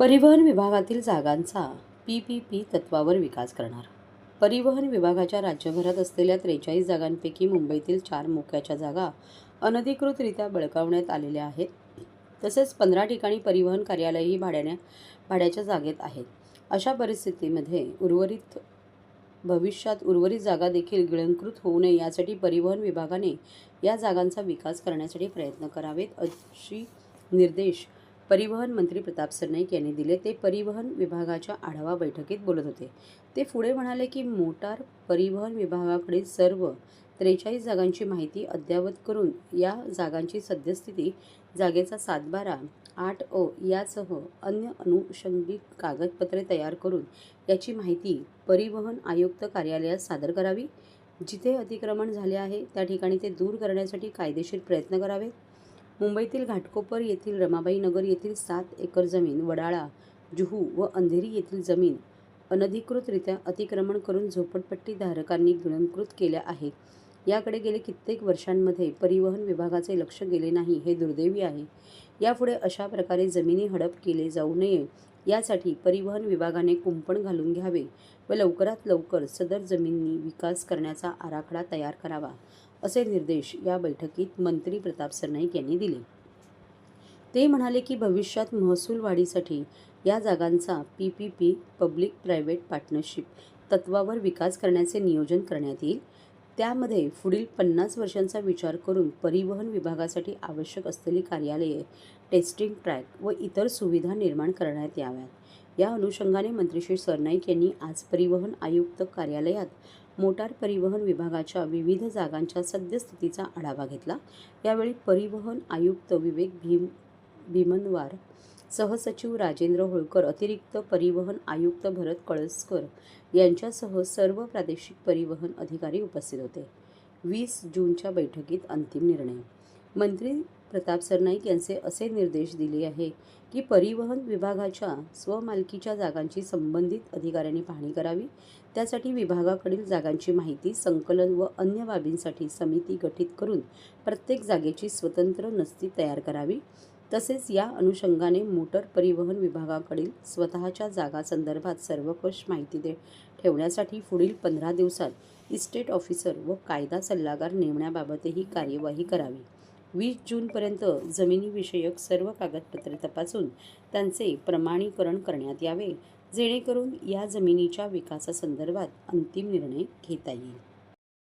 परिवहन विभागातील जागांचा पी पी पी तत्वावर विकास करणार. परिवहन विभागाच्या राज्यभरात असलेल्या त्रेचाळीस जागांपैकी मुंबईतील चार मोक्याच्या जागा अनधिकृतरित्या बळकावण्यात आलेल्या आहेत. तसेच पंधरा ठिकाणी परिवहन कार्यालयही भाड्याने भाड्याच्या जागेत आहेत. अशा परिस्थितीमध्ये उर्वरित भविष्यात उर्वरित जागा देखील गिळंकृत होऊ नये यासाठी परिवहन विभागाने या जागांचा विकास करण्यासाठी प्रयत्न करावेत अशी निर्देश परिवहन मंत्री प्रताप सरनाईक यांनी दिले. ते परिवहन विभागाच्या आढावा बैठकीत बोलत होते. ते पुढे म्हणाले की मोटार परिवहन विभागाकडील सर्व त्रेचाळीस जागांची माहिती अद्ययावत करून या जागांची सद्यस्थिती जागेचा सातबारा आठ ओ यासह अन्य अनुषंगिक कागदपत्रे तयार करून याची माहिती परिवहन आयुक्त कार्यालयात सादर करावी. जिथे अतिक्रमण झाले आहे त्या ठिकाणी ते दूर करण्यासाठी कायदेशीर प्रयत्न करावेत. मुंबईतील घाटकोपर येथील रमाबाई नगर येथील सात एकर जमीन वडाळा जुहू व अंधेरी येथील जमीन अनधिकृतरित्या अतिक्रमण करून झोपडपट्टी धारकांनी गिळंकृत केल्या आहेत. याकडे गेले कित्येक वर्षांमध्ये परिवहन विभागाचे लक्ष गेले नाही हे दुर्दैवी आहे. यापुढे अशा प्रकारे जमिनी हडप केले जाऊ नये यासाठी परिवहन विभागाने कुंपण घालून घ्यावे व लवकरात लवकर सदर जमिनी विकास करण्याचा आराखडा तयार करावा. असे निर्देश या बैठकीत मंत्री प्रताप सरनाईक यांनी दिले. ते म्हणाले की भविष्यात महसूल वाढीसाठी या जागांचा P P P public private partnership तत्वावर विकास करण्याचे नियोजन करण्यात येईल. त्यामध्ये पुढील पन्नास वर्षांचा विचार करून परिवहन विभागासाठी आवश्यक असलेली कार्यालये टेस्टिंग ट्रॅक व इतर सुविधा निर्माण करण्यात याव्यात. या अनुषंगाने मंत्री श्री सरनाईक यांनी आज परिवहन आयुक्त कार्यालयात मोटार परिवहन विभागाच्या विविध जागांच्या सद्यस्थितीचा आढावा घेतला. यावेळी परिवहन आयुक्त विवेक भीम भीमनवार सहसचिव राजेंद्र होळकर अतिरिक्त परिवहन आयुक्त भरत कळसकर यांच्यासह सर्व प्रादेशिक परिवहन अधिकारी उपस्थित होते. वीस जूनच्या बैठकीत अंतिम निर्णय. मंत्री प्रताप सरनाईक यांचे असे निर्देश दिले आहे की परिवहन विभागाच्या स्वमालकीच्या जागांची संबंधित अधिकाऱ्यांनी पाहणी करावी. त्यासाठी विभागाकडील जागांची माहिती संकलन व अन्य बाबींसाठी समिती गठीत करून प्रत्येक जागेची स्वतंत्र नस्ती तयार करावी. तसेच या अनुषंगाने मोटर परिवहन विभागाकडील स्वतःच्या जागासंदर्भात सर्वकष माहिती दे ठेवण्यासाठी पुढील पंधरा दिवसात इस्टेट ऑफिसर व कायदा सल्लागार नेमण्याबाबतही कार्यवाही करावी. वीस जूनपर्यंत जमिनीविषयक सर्व कागदपत्रे तपासून त्यांचे प्रमाणीकरण करण्यात यावे जेणेकरून या जमिनीच्या विकासासंदर्भात अंतिम निर्णय घेता येईल.